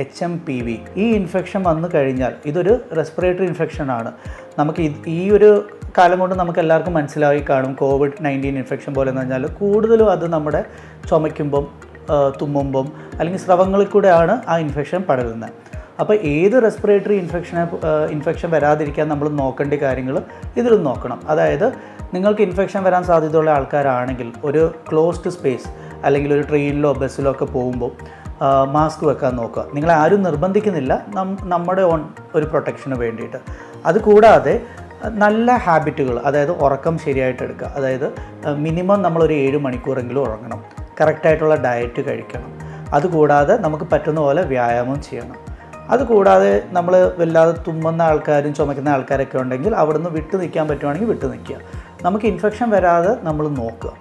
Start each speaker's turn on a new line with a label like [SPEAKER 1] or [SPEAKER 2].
[SPEAKER 1] H M P V ഈ infection വന്നു കഴിഞ്ഞാൽ ഇതൊരു റെസ്പിറേറ്ററി ഇൻഫെക്ഷൻ ആണ്. നമുക്ക് ഈ ഒരു കാലം കൊണ്ട് നമുക്ക് എല്ലാവർക്കും മനസ്സിലായി കാണും കോവിഡ് നയന്റീൻ ഇൻഫെക്ഷൻ പോലെ എന്ന് പറഞ്ഞാൽ കൂടുതലും അത് നമ്മുടെ ചുമയ്ക്കുമ്പം തുമ്മുമ്പം അല്ലെങ്കിൽ സ്രവങ്ങളിൽ കൂടെയാണ് ആ ഇൻഫെക്ഷൻ പടരുന്നത് അപ്പോൾ ഏത് റെസ്പിറേറ്ററി ഇൻഫെക്ഷനെ ഇൻഫെക്ഷൻ വരാതിരിക്കാൻ നമ്മൾ നോക്കേണ്ട കാര്യങ്ങൾ ഇതിലും നോക്കണം. അതായത് നിങ്ങൾക്ക് ഇൻഫെക്ഷൻ വരാൻ സാധ്യതയുള്ള ആൾക്കാരാണെങ്കിൽ ഒരു ക്ലോസ്ഡ് സ്പേസ് അല്ലെങ്കിൽ ഒരു ട്രെയിനിലോ ബസ്സിലോ ഒക്കെ പോകുമ്പോൾ മാസ്ക് വെക്കാൻ നോക്കുക. നിങ്ങളെ ആരും നിർബന്ധിക്കുന്നില്ല. നമ്മുടെ ഓൺ ഒരു പ്രൊട്ടക്ഷന് വേണ്ടിയിട്ട്. അതുകൂടാതെ നല്ല ഹാബിറ്റുകൾ അതായത് ഉറക്കം ശരിയായിട്ട് എടുക്കുക. അതായത് മിനിമം നമ്മളൊരു ഏഴ് മണിക്കൂറെങ്കിലും ഉറങ്ങണം. കറക്റ്റായിട്ടുള്ള ഡയറ്റ് കഴിക്കണം. അതുകൂടാതെ നമുക്ക് പറ്റുന്ന പോലെ വ്യായാമം ചെയ്യണം. അതുകൂടാതെ നമ്മൾ വല്ലാതെ തുമ്മുന്ന ആൾക്കാരും ചുമക്കുന്ന ആൾക്കാരൊക്കെ ഉണ്ടെങ്കിൽ അവിടുന്ന് വിട്ടു നിൽക്കാൻ പറ്റുവാണെങ്കിൽ വിട്ടു നിൽക്കുക. നമുക്ക് ഇൻഫെക്ഷൻ വരാതെ നമ്മൾ നോക്കുക.